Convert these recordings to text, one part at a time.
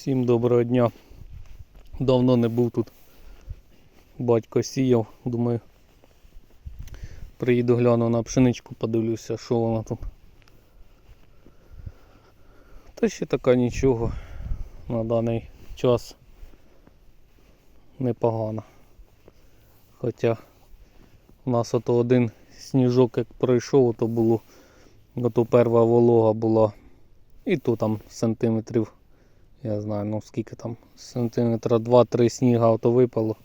Всім доброго дня. Давно не був тут. Батько сіяв, думаю. Приїду гляну на пшеничку, подивлюся, що вона тут. Та ще така нічого на даний час непогана. Хоча у нас ото один сніжок як пройшов, то було ото перша волога була. І то там сантиметрів я знаю, ну скільки там, сантиметра 2-3 сніга то випало.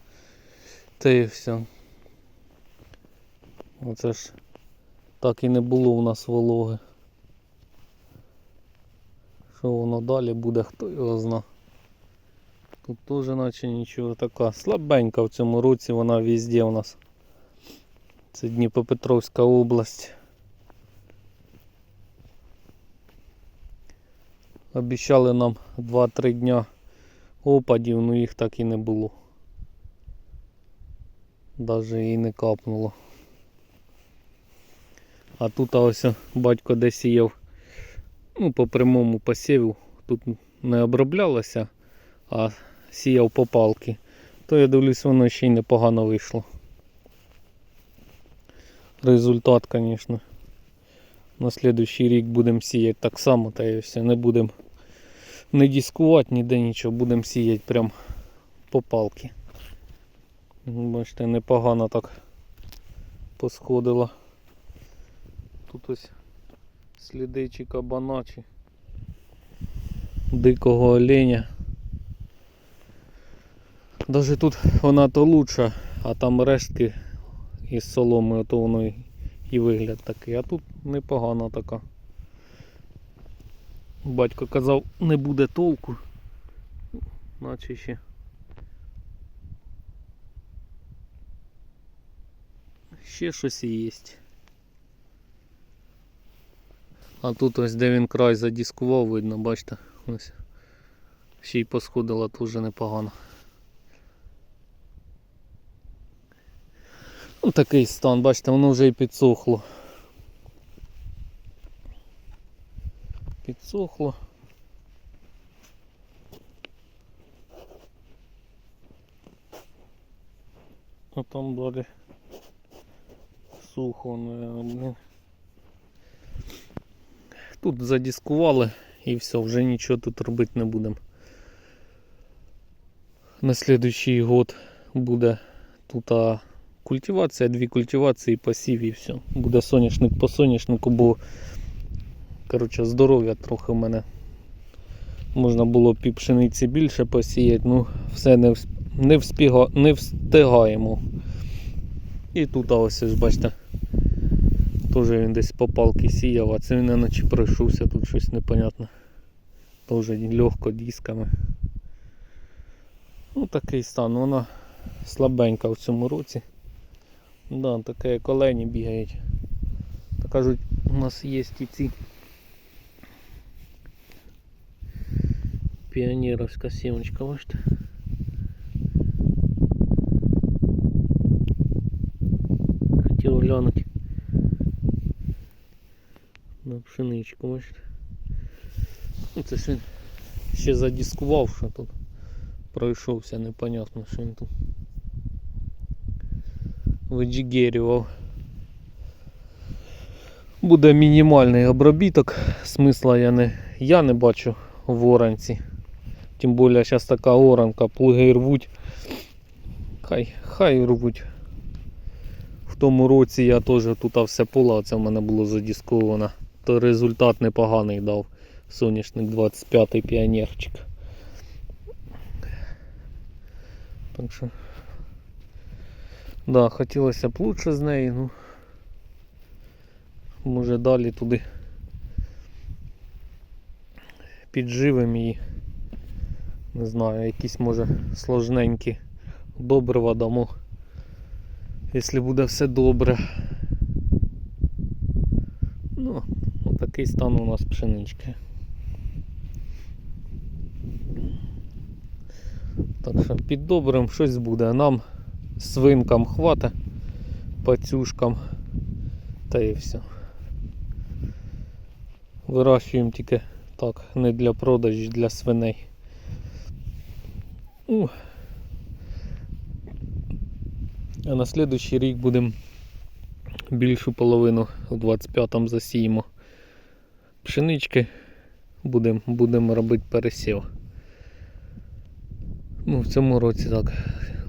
Та і все. Оце ж так і не було у нас вологи. Що воно далі буде, хто його зна. Тут теж наче нічого така. Слабенька в цьому році вона везде у нас. Це Дніпропетровська область. Обіщали нам 2-3 дня опадів, ну їх так і не було. Даже і не капнуло. А тут ось батько де сіяв ну, по прямому посіву. Тут не оброблялося, а сіяв по палки. То я дивлюсь, воно ще й непогано вийшло. Результат, звісно. На слідуючий рік будемо сіяти так само, та і все, не будемо не дискувати ніде нічого, будемо сіяти прям по палки. Бачите, непогано так посходило. Тут ось сліди чи кабана, чи дикого оленя. Даже тут вона то лучша, а там рештки із соломи, то воно і- і вигляд такий. А тут непогана така. Батько казав, не буде толку. Наче ще. Ще щось і є. А тут ось де він край задіскував, видно, бачите, ось. Ще й посходила дуже непогано. Ну такий стан, бачите, воно вже і підсохло. Підсохло. А там далі сухо, блін. Тут задіскували і все, вже нічого тут робити не будемо. На слідуючий год буде тут а, культивація, дві культивації, посів і все. Буде соняшник по соняшнику, бо коротше, здоров'я трохи в мене. Можна було пів пшениці більше посіяти, ну все не, не, вспіга, не встигаємо. І тут ось ось бачите. Теж він десь по палки сіяв, а це він наче пройшовся, тут щось непонятне. Теж легко дисками. Ну такий стан, вона слабенька в цьому році. Да, таке як олені бігають. Та кажуть, у нас є і ці піонерівська сімочка, бачите? Хотів глянути на пшеничку, бачите? Ну, це ж він ще задіскував, що тут пройшовся, непонятно, що він тут виджігерював. Буде мінімальний обробіток, смисла я не, я не бачу в оранці. Тим більше зараз така оранка, плуги рвуть. Хай, хай рвуть. В тому році я теж тут все поле, це в мене було задісковано. То результат непоганий дав. Соняшник 25-й піонерчик. Так що. Да, хотілося б лучше з нею, ну. Може далі туди підживемо її. Не знаю, якісь може сложненькі добрива дамо. Якщо буде все добре. Ну, такий стан у нас пшенички. Так що під добрим щось буде. Нам свинкам хвата, пацюшкам та і все. Вирощуємо тільки так, не для продажу, для свиней. Ну, а на слідуючий рік будемо більшу половину у 25-му засіємо пшенички. Будемо будем робити пересів. Ну, в цьому році так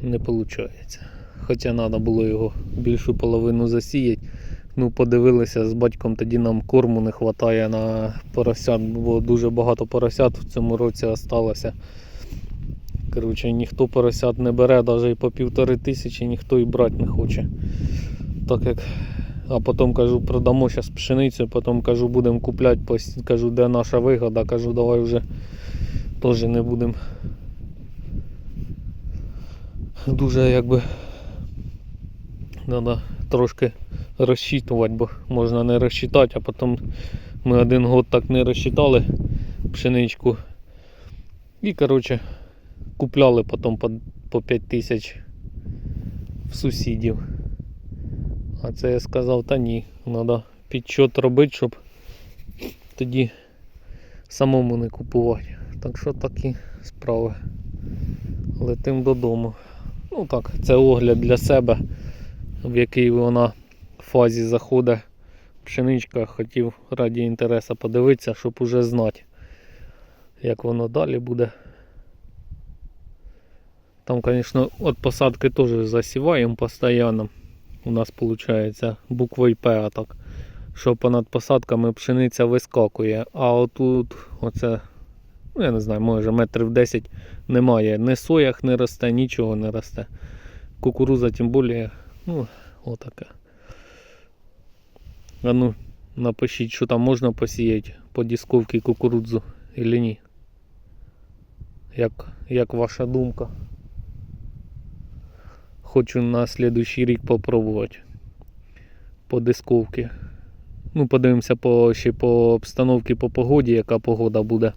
не виходить. Хоча треба було його більшу половину засіяти. Ну, подивилися з батьком, тоді нам корму не вистачає на поросят, бо дуже багато поросят в цьому році осталося. Коротше, ніхто поросят не бере, навіть і по півтори тисячі ніхто і брати не хоче. Так як, а потім кажу, продамо зараз пшеницю, потім кажу, будемо купляти, кажу, де наша вигода, кажу, давай вже теж не будемо. Дуже якби треба трошки розчитувати, бо можна не розчитати, а потім ми один год так не розчитали пшеничку. І коротше купляли потім по, по 5 тисяч в сусідів. А це я сказав, та ні, треба підчот робити, щоб тоді самому не купувати. Так що такі справи. Летим додому. Ну так, це огляд для себе, в якій вона фазі заходить пшеничка. Хотів раді інтересу подивитися, щоб уже знати, як воно далі буде. Там, звісно, от посадки теж засіваємо постійно. У нас виходить буквою П так. Що понад посадками пшениця вискакує. А отут, оце, ну я не знаю, може метрів 10 немає. Ні соях не росте, нічого не росте. Кукуруза тим більше, ну, отаке. А ну, напишіть, що там можна посіяти по дисковці кукурудзу или ні. Як, як ваша думка? Хочу на следующий рік попробувати по дисковці. Ну, подивимося по, ще по обстановці по погоді, яка погода буде.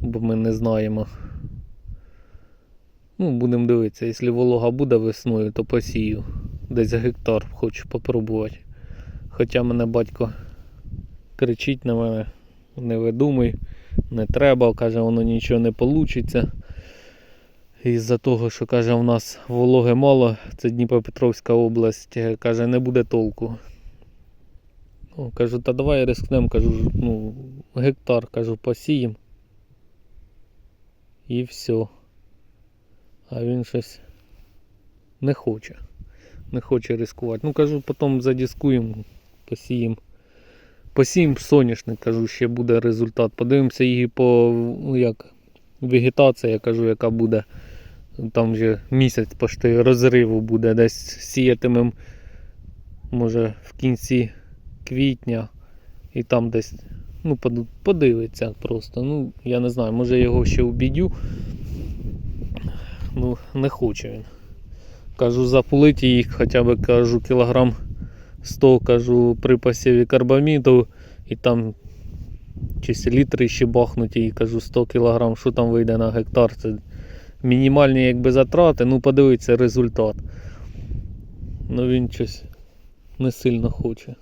Бо ми не знаємо. Ну, будемо дивитися, якщо волога буде весною, то посію. Десь гектар хочу попробувати. Хоча мене батько кричить на мене, не видумуй, не треба, каже, воно нічого не вийде. Із-за того, що каже, у нас вологи мало, це Дніпропетровська область, каже, не буде толку. Ну, кажу, та давай рискнемо, кажу, ну, гектар, кажу, посіємо. І все. А він щось не хоче. Не хоче ризикувати. Ну кажу, потім задіскуємо, посіємо. Посіємо соняшник, кажу, ще буде результат. Подивимося її по як, вегетація, я кажу, яка буде. Там вже місяць почти розриву буде. Десь сіятимем, може, в кінці квітня. І там десь ну, подивиться просто. Ну, я не знаю, може його ще обідю. Ну, не хоче він. Кажу, запулити їх хоча б кажу кілограм 100, кажу, при посіві карбаміду і там чи літри ще бахнуті, і кажу 100 кілограм, що там вийде на гектар. Це мінімальні якби затрати, ну подивиться результат. Ну він щось не сильно хоче.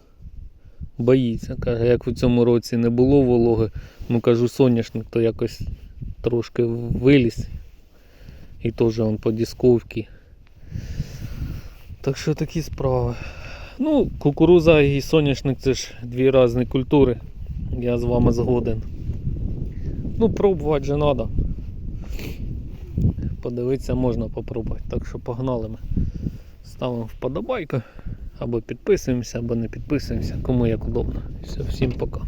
Боїться, каже, як в цьому році не було вологи, ну кажу, соняшник, то якось трошки виліз. І теж он по дисковці. Так що такі справи. Ну, кукуруза і соняшник це ж дві різні культури. Я з вами згоден. Ну, пробувати же треба. Подивитися можна попробувати. Так що погнали ми. Ставимо вподобайку. Або підписуємося, або не підписуємося, кому як удобно. Все, всім пока.